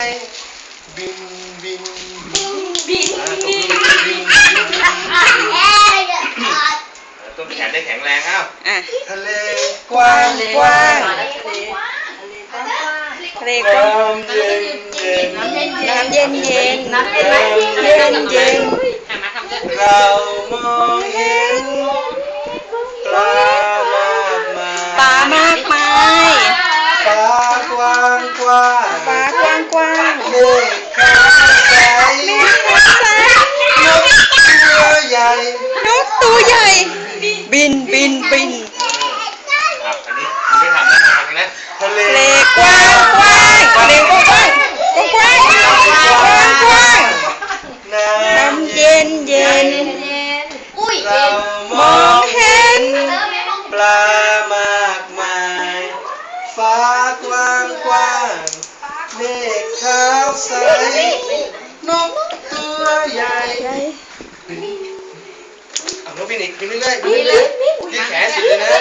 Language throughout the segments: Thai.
บินบินบินอ่าตกบิลนงบินบินบินบินต้นแขนได้แข็างเมฆขาวใสเมฆขาวใสนกตัวใหญ่ นกตัวใหญ่ บินบินบินครับอันนี้ไม่ทำนะทำนะทะเลทะเลกว้าง ใส นกตัวใหญ่เอานกบินอีกบินเรื่อยๆบินเรื่อยๆยืดแขนสุดเลยนะ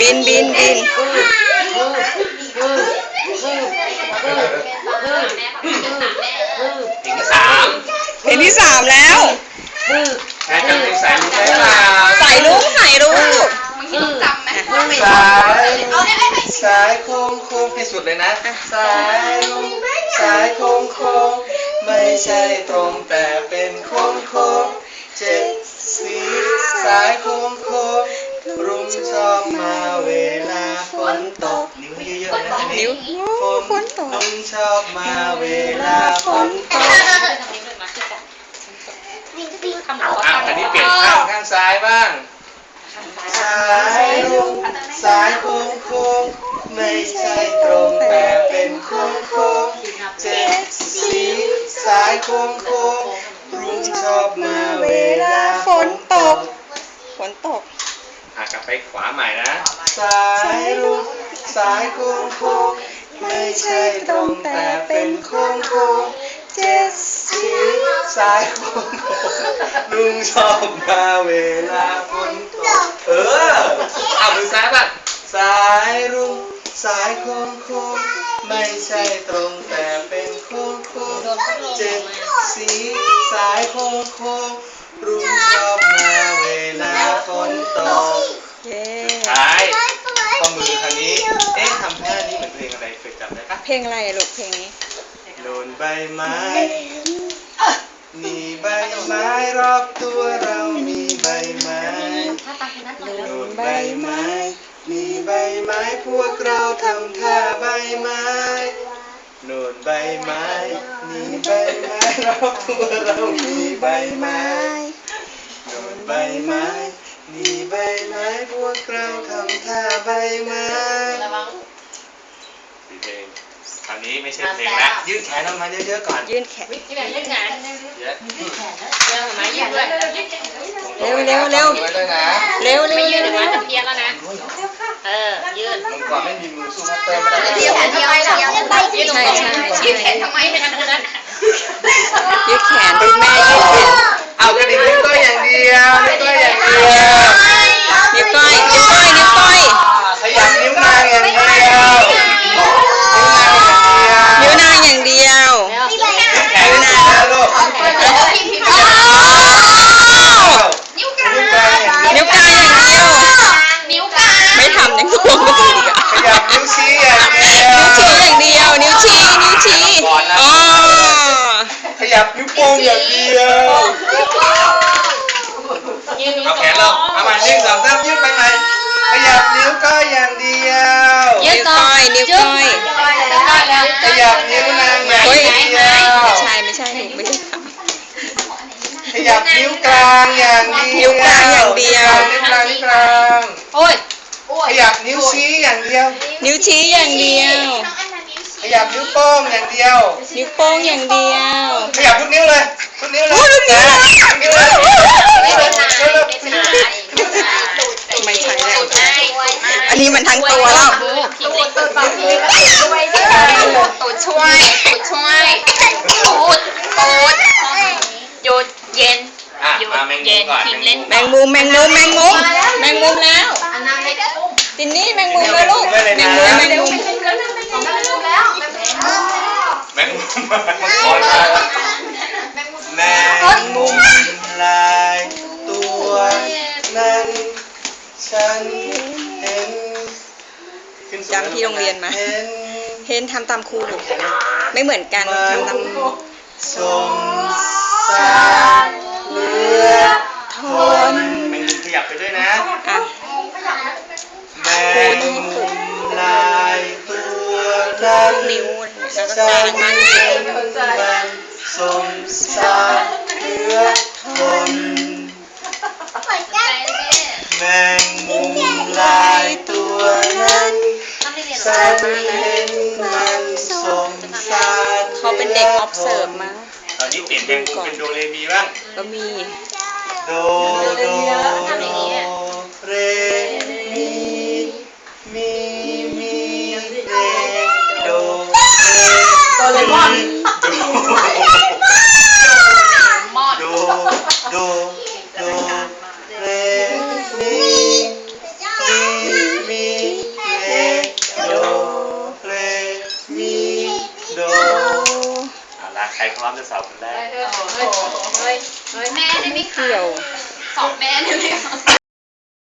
บินบินบินถึงสามเพลงที่สามแล้วแม่จำเพลงสายรู้ไหมเปล่า ใส่รู้ใส่รู้ จำไหม สาย สายโค้งโค้งให้สุดเลยนะสายลงสายโค้งโค้งไม่ใช่ตรงแต่เป็นโค้งโค้งเจ็ดสีสายโค้งโค้งรุ้งชอบมาเวลาฝนตกนิ้วให้เยอะๆนะทีนิ้นี้วฝนตกรุ้งชอบมาเวลาฝนตกทำหมดอะอันนี้เปลี่ยนข้างข้างซ้ายบ้างสายรุ้งสายโค้งโค้ง ไม่ใช่ตรงแต่เป็นโค้งโค้งเจ็ดสีสายโค้งโค้งรุ้งชอบมาเวลาฝนตก ฝนตกอะกลับไปขวาใหม่นะ สายรุ้งสายโค้งโค้งไม่ใช่ตรงแต่เป็นโค้งโค้งเจ็ดสีสายโค้งโค้งลุงชอบมาเวลาฝนตก เออเอามือซ้ายบ้างสายรุ้ง สายโค้งโค้งไม่ใช่ตรงแต่เป็นโค้งโค้งเจ็ดสีสายโค้งโค้งรุ้งชอบมาเวลาฝนตกเย้ซ้ายข้อมือทางนี้ เอ๊ะทำท่านี้เหมือนเพลงอะไรเคยจำได้ปะเพลงอะไรอะลูกเพลงนี้โดนใบไม้นี่ใบไม้รอบตัวเรามีใบไม้ถ้าตามคนนั้นต่อโดนใบไม้ มีใบไม้พวกเราทำท่าใบไม้โดนใบไม้มีใบไม้รอบตัวเรามีใบไม้โดนใบไม้มีใบไม้พวกเราทำท่าใบไม้ระวังเพลงคราวนี้ไม่ใช่เพลงแล้วยืดแขนออกมาเยอะๆก่อนยื่นแขนที่แบบยืดงานเยอะเรื่องมายืดด้วยเร็วเร็วเร็วไว้ด้วยนะเร็วเร็ไม่วยืเร็ ด ว เดี๋ยวมันจะเพี้ยนแล้วนะ เออ ยืด มันก่อนไม่มีมือสู้พัตเตอร์ไม่ได้ยืดแขนเดียวยืดตรงๆยืดแขนทำไมไปทางนั้นยืดแขนคุณแม่ยืดแขนเอากระดิ่งนิ้วก้อยอย่างเดียวนิ้วก้อยอย่างเดียวนิ้วก้อยนิ้วก้อยนิ้วก้อยขยับนิ้วนางอย่างเดียวนิ้วนางอย่างเดียวนิ้วนางอย่างเดียวแขนนิ้วนางลูก อ้าว นิ้วกลาง นิ้วกลางอย่างเดียว นิ้วกลางอย่างเดียว นิ้วกลาง ไม่ทำยังงงกันอีกอะ ขยับนิ้วชี้อย่างเดียว นิ้วชี้อย่างเดียว นิ้วชี้ นิ้วชี้อ๋อ ขยับ นิ้วโป้งอย่างเดียวยืดนิ้วเอาตแขรนลงเอามาหนึ่งสองสามยืดไปใหม่ขยับนิ้วก้อยอย่างเขยับนิ้วนางอย่างเฮ้ยเดียวไม่ใช่ไม่ใช่หนูไม่ใช่ทขยับนิ้วกลางอย่างเดียวนิ้วกลางอย่างเดียวนิ้วกลางนิ้วกลางโอ้ยขยับนิ้วชี้อย่างเดียวำนิ้วชี้อย่างเดียวขยับนิ้วโป้งอย่างเดียว นิ้วโป้งอย่างเดียวขยับทุกนิ้วเลยทุกนิ้วเลยโอ้ทุกนิ้วเลยทุกนิ้วเลยไม่เป็นไรเร็วไม่เป็นไรไม่ใช่แล้วใช่อันนี้มันทั้งตัวแล้วตูดตูดแบบนี้ตูดช่วยตูดช่วยตูดตูดหยุดเย็นอะหยุดมาแมงมุเย็มนก่อนทิ้งเล่นแมงมุมแมงมุมแมงมุมแมงมุมแล้วอันนั้นไม่ได้ ตินนี่แมงมุมแล้วลูกแมงมุมแมงมุมของแมงมุมแล้วแมงมุมังกรมาแล้วแมงมุมลายตัวนั้นฉันเห็นขึ้นสูจำที่โรงเรียนมาเห็นเห็นทำตามครูลูกไม่เหมือนกันทำตามครูสมสารเหลือทนแมงมุมขยับไปด้วยนะ นิ้วแล้วก็ฉักางนมันเห็นมันสมสารเหลือทนแมงมุมลายตัวนั้นฉันเห็นมันสมสารเขาเป็นเด็กออฟเซิร์ฟมาตอนนี้เปลี่ยนเพลงเป็นโดเรมีบ้างก็มีโดโดโดเร โดเรมอนมอดโดโดโดเรมีมีมีเรโดเรมีโดเอาละใครพร้อมจะสอบคนแรกเฮ้ยเฮ้ยเฮ้ยแม่ได้ไหมคะเกี่ยวสอบแม่ได้ไหมคะ